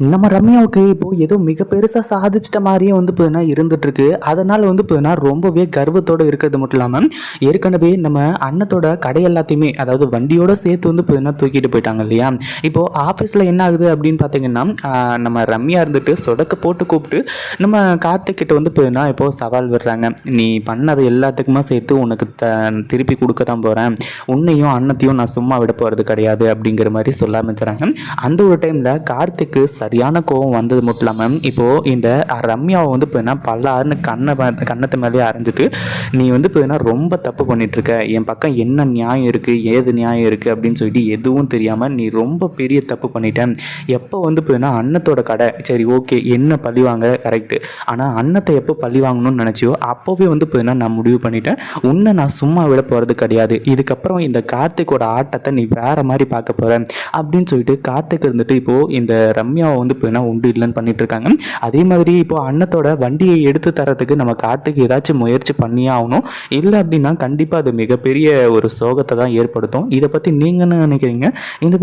நம்ம ரம்யாவுக்கு இப்போ ஏதோ மிக பெருசாக சாதிச்சிட்ட மாதிரியே வந்து போதுனா இருந்துட்டு இருக்கு அதனால வந்து போதுனா ரொம்பவே கர்வத்தோட இருக்கிறது மட்டும் இல்லாமல் ஏற்கனவே நம்ம அன்னத்தோட கடை எல்லாத்தையுமே அதாவது வண்டியோட சேர்த்து வந்து போதுனா தூக்கிட்டு போயிட்டாங்க இல்லையா? இப்போ ஆஃபீஸில் என்ன ஆகுது அப்படின்னு பார்த்தீங்கன்னா நம்ம ரம்யா இருந்துட்டு சொடக்க போட்டு கூப்பிட்டு நம்ம கார்த்திக் கிட்ட வந்து போதுனா இப்போ சவால் விடுறாங்க. நீ பண்ணது எல்லாத்துக்குமே சேர்த்து உனக்கு த திருப்பி கொடுக்க தான் போகிறேன் உன்னையும் அன்னத்தையும் நான் சும்மா விட போகிறது கிடையாது அப்படிங்கிற மாதிரி சொல்ல ஆரம்பிச்சுறாங்க அந்த ஒரு டைமில் கார்த்திக்கு சரியான கோவம் வந்தது மட்டும் இல்லாமல் இப்போது இந்த ரம்யாவை வந்து இப்போ பல்லாருன்னு கண்ணை கண்ணத்து மேலேயே அரைஞ்சிட்டு நீ வந்து இப்போ ரொம்ப தப்பு பண்ணிகிட்ருக்க என் பக்கம் என்ன நியாயம் இருக்குது ஏது நியாயம் இருக்குது அப்படின்னு சொல்லிட்டு எதுவும் தெரியாமல் நீ ரொம்ப பெரிய தப்பு பண்ணிட்டேன் எப்போ வந்து இப்போ அன்னத்தோட கடை சரி ஓகே என்ன பழி வாங்க? கரெக்டு ஆனால் அன்னத்தை எப்போ பழி வாங்கணும்னு நினச்சியோ அப்போவே வந்து இப்போ என்ன நான் முடிவு பண்ணிட்டேன். உன்னை நான் சும்மா விட போகிறது கிடையாது. இதுக்கப்புறம் இந்த கார்த்திக்கோட ஆட்டத்தை நீ வேறு மாதிரி பார்க்க போகிற அப்படின்னு சொல்லிட்டு கார்த்திக் இருந்துட்டு இப்போது இந்த ரம்யாவை வந்து இப்போ என்ன உண்டு இல்லைன்னு பண்ணிட்டு இருக்காங்க அதே மாதிரி இப்போ அன்னத்தோட வண்டியை எடுத்து தரத்துக்கு நம்ம கார்த்திக் ஏதாச்சும் முயற்சி பண்ணியே ஆகணும். இல்லை அப்படின்னா கண்டிப்பாக அது மிகப்பெரிய ஒரு சோகத்தை தான் ஏற்படுத்தும். இதை பற்றி நீங்கள் என்ன நினைக்கிறீங்க? இந்த